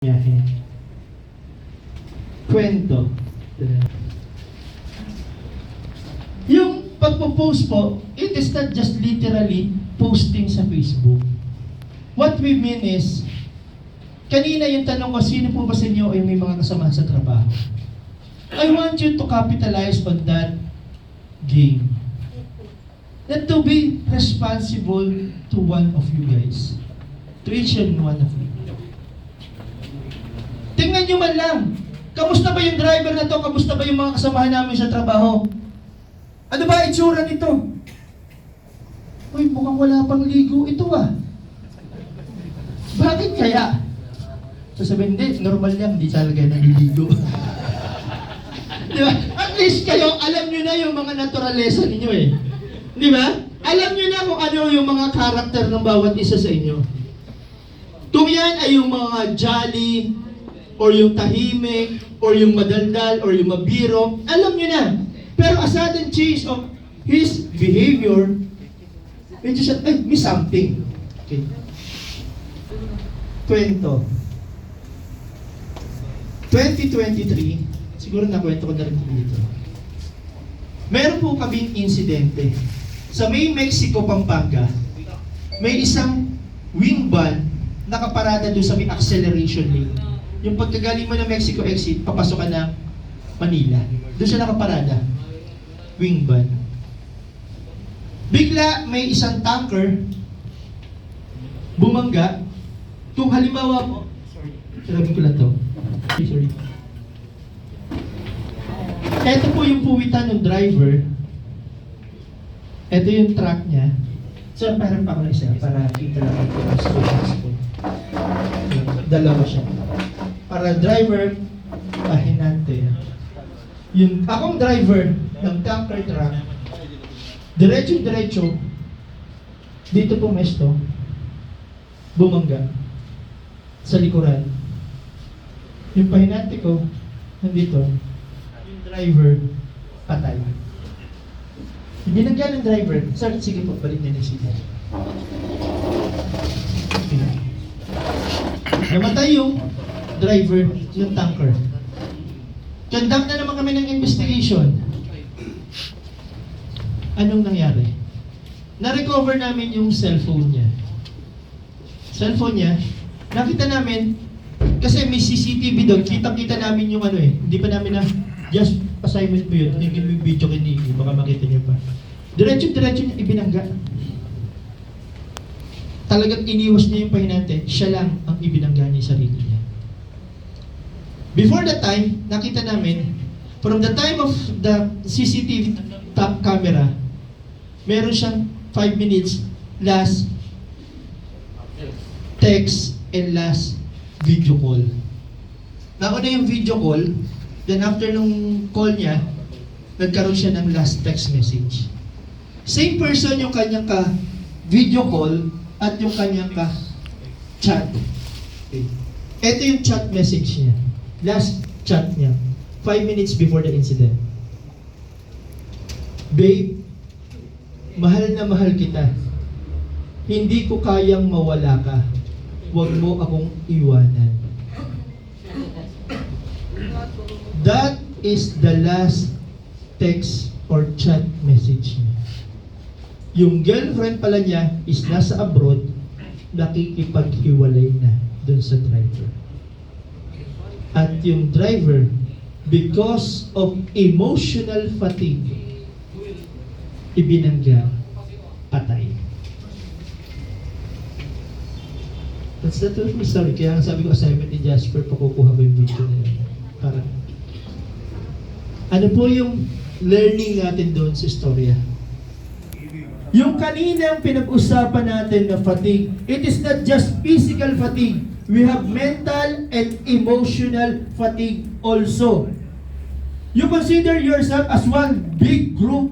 Biyahe. Kwento. Yung pagpo-post po, it is not just literally posting sa Facebook. What we mean is, kanina yung tanong ko, sino po ba sa inyo ay may mga kasama sa trabaho? I want you to capitalize on that game. That to be responsible to one of you guys. To each and one of you. Nyo man lang. Kamusta ba yung driver na to? Kamusta ba yung mga kasamahan namin sa trabaho? Ano ba itsura nito? Uy, mukhang wala pang ligo ito ah. Bakit kaya? Sasabihin, hindi, normal yan, hindi talaga naliligo. Di ba? At least kayo, alam nyo na yung mga naturalesa ninyo eh. Di ba? Alam nyo na kung ano yung mga karakter ng bawat isa sa inyo. Kung yan ay yung mga jolly, or yung tahimik, or yung madaldal, or yung mabiro, alam nyo na. Pero a sudden change of his behavior, medyo siya, ay, may something. Okay. Kwento. 2023, siguro nakwento ko na rin dito. Meron po kaming insidente. Sa May Mexico, Pampanga, may isang wing van nakaparada doon sa may acceleration lane. Yung pagkagaling mo ng Mexico exit, papasok ka ng Manila. Doon siya nakaparada. Wing van. Bigla may isang tanker bumangga. Kung halimbawa po, sorry, sabi ko lang to. Sorry. Ito po yung puwitan ng driver. Ito yung truck niya. So, parang pa ako na isa para kita lang ko. Dalawa siya. Para driver, pahinante. Yung akong driver ng tanker truck, diretso-diretso, dito po mesto, bumangga sa likuran. Yung pahinante ko, nandito, yung driver, patay. Binagyan ng driver, sir, sige po, balik na yung signal. Namatay yung driver ng tanker. Conduct na naman kami ng investigation. Anong nangyari? Na-recover namin yung cellphone niya. Cellphone niya, nakita namin, kasi may CCTV doon, kita-kita namin yung ano eh, hindi pa namin na, just assignment mo yun, tingin mo yung video kini, baka makita niyo pa. Diretso-diretso niya ibinangga. Talagang iniwas niya yung pahinante, siya lang ang ibinangga niya yung sarili. Before that time, nakita namin, from the time of the CCTV top camera, meron siyang 5 minutes last text and last video call. Nauna yung video call, then after nung call niya, nagkaroon siya ng last text message. Same person yung kanyang ka video call at yung kanyang ka chat. Okay. Ito yung chat message niya. Last chat niya. Five minutes before the incident. Babe, mahal na mahal kita. Hindi ko kayang mawala ka. Huwag mo akong iwanan. That is the last text or chat message niya. Yung girlfriend pala niya is nasa abroad, nakikipaghiwalay na dun sa driver. At yung driver, because of emotional fatigue, ibinangga, patay. That's the true story. Kaya ang sabi ko assignment ni Jasper, pakukuha ko yung video na yun. Para, ano po yung learning natin doon sa istorya? Yung kaninang pinag-usapan natin na fatigue, it is not just physical fatigue. We have mental and emotional fatigue also. You consider yourself as one big group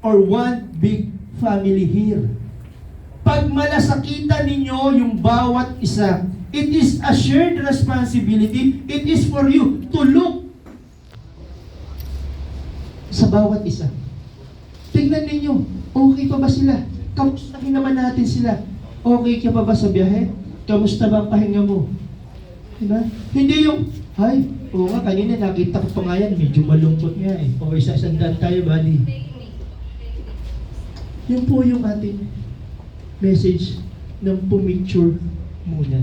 or one big family here. Pag malasakitan ninyo yung bawat isa, it is a shared responsibility. It is for you to look sa bawat isa. Tingnan ninyo, okay pa ba sila? Kamustahin naman natin sila. Okay ka pa ba sa biyahe? Kamusta ba ang pahinga mo? Diba? Hindi yung, ay, oo nga, kanina nakita ko pa nga yan, medyo malungkot nga eh. Okay, sa sandaan tayo, buddy. Yun po yung ating message ng pumicture muna.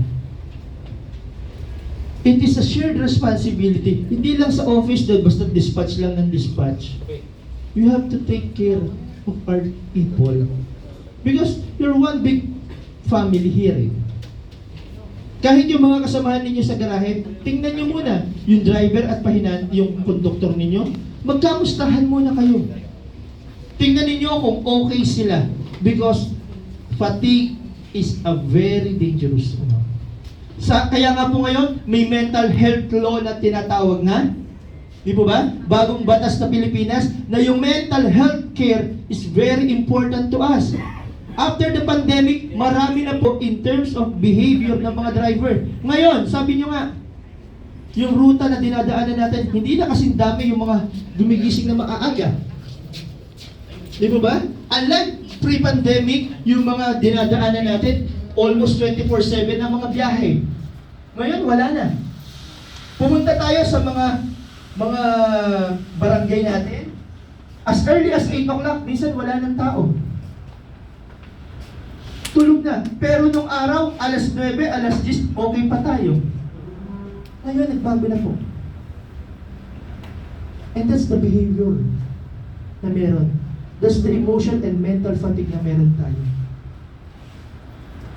It is a shared responsibility. Hindi lang sa office doon, basta dispatch lang ng dispatch. You have to take care of our people. Because you're one big family here eh. Kahit yung mga kasamahan ninyo sa garahe, tingnan nyo muna, yung driver at pahinan, yung conductor ninyo, magkamustahan muna kayo. Tingnan ninyo kung okay sila. Because fatigue is a very dangerous ano. Sa, kaya nga po ngayon, may mental health law na tinatawag na, di po ba? Bagong batas na Pilipinas, na yung mental health care is very important to us. After the pandemic, marami na po in terms of behavior ng mga driver. Ngayon, sabi nyo nga, yung ruta na dinadaanan natin, hindi na kasing dami yung mga gumigising na maaga. Di ba ba? Unlike pre-pandemic, yung mga dinadaanan natin, almost 24-7 ang mga biyahe. Ngayon, wala na. Pumunta tayo sa mga mga barangay natin. As early as 8 o'clock, minsan wala ng tao. Tulog na. Pero nung araw, alas 9, alas 10, okay pa tayo. Ngayon, nagbago na po. And that's the behavior na meron. That's the emotion and mental fatigue na meron tayo.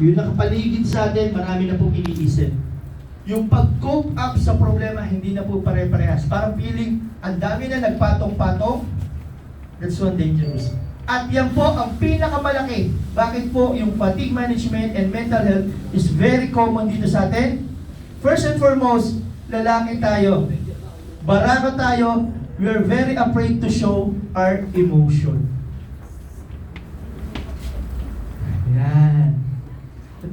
Yung nakapaligid sa atin, marami na pong iniisip. Yung pag-cope up sa problema, hindi na po pare-parehas. Parang feeling, ang dami na nagpatong-patong, that's one dangerous. At yan po ang pinakamalaki. Bakit po yung fatigue management and mental health is very common dito sa atin? First and foremost, lalaki tayo. Barako tayo. We are very afraid to show our emotion. Yan.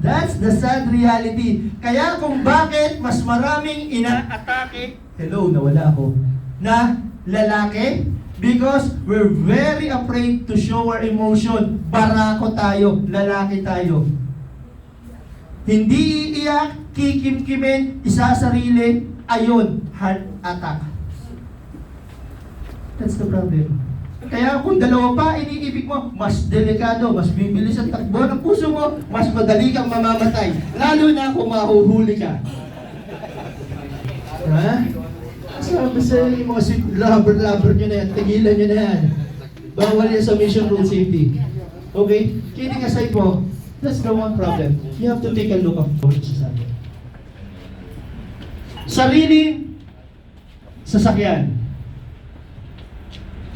That's the sad reality. Kaya kung bakit mas maraming ina-atake, hello, nawala ako, na lalaki, because we're very afraid to show our emotion. Barako tayo, lalaki tayo. Hindi iiyak, kikimkimin, isasarili, ayun, heart attack. That's the problem. Kaya kung dalawa pa, iniibig mo, mas delikado, mas bibilis ang takbo ng puso mo, mas madali kang mamamatay. Lalo na kung mahuhuli ka. Ha? Sabi sa yung mga sweet lover-lover nyo na yan, tigilan nyo na yan. Bawal yan sa mission road safety. Okay? Kidding aside po, that's the one problem. You have to take a look of what sa atin. Sariling sasakyan.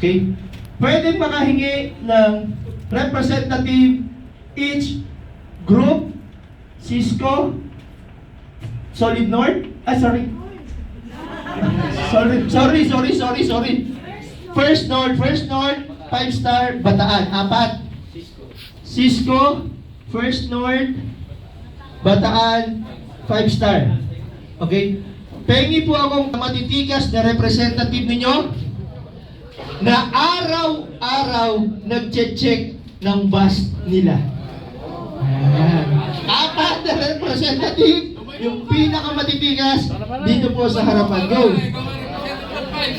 Okay? Pwede makahingi ng representative each group, Cisco, Solid North, ah sorry. Sorry, sorry, sorry, sorry, sorry. First North, First North, five star, Bataan, apat. Cisco, First North, Bataan, five star. Okay? Pengi po akong matitikas na representative ninyo na araw-araw nagche-check ng bus nila. Ayan. Apat na representative, yung pinakamatitigas dito po sa harapan. Go! Sige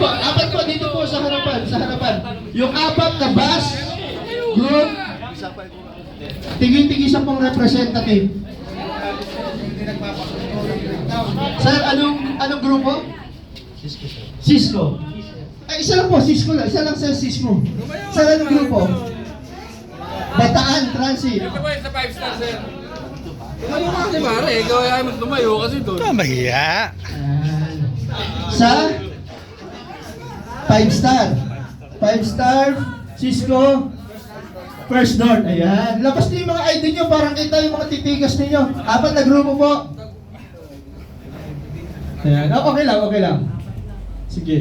po, apat po dito po sa harapan, sa harapan. Yung apat na bus, group, tingin-tingin sa pong representative. Sir, anong anong grupo? Cisco. Cisco. Ay, isa lang po, Cisco lang. Isa lang sa Cisco. Sir, anong grupo? Bataan Transit. Ito ba yung sa 5 star, sir? Ikaw mo kasi pare, ikaw ay mo tumayo kasi doon. Ito mahiya. Ayan. Sa 5 star. 5 star, Cisco, First North. Ayan. Labas niyo yung mga ID nyo, parang kita yung mga titigas ninyo. Apat na grupo po. Ayan. Oh, okay lang, okay lang. Sige.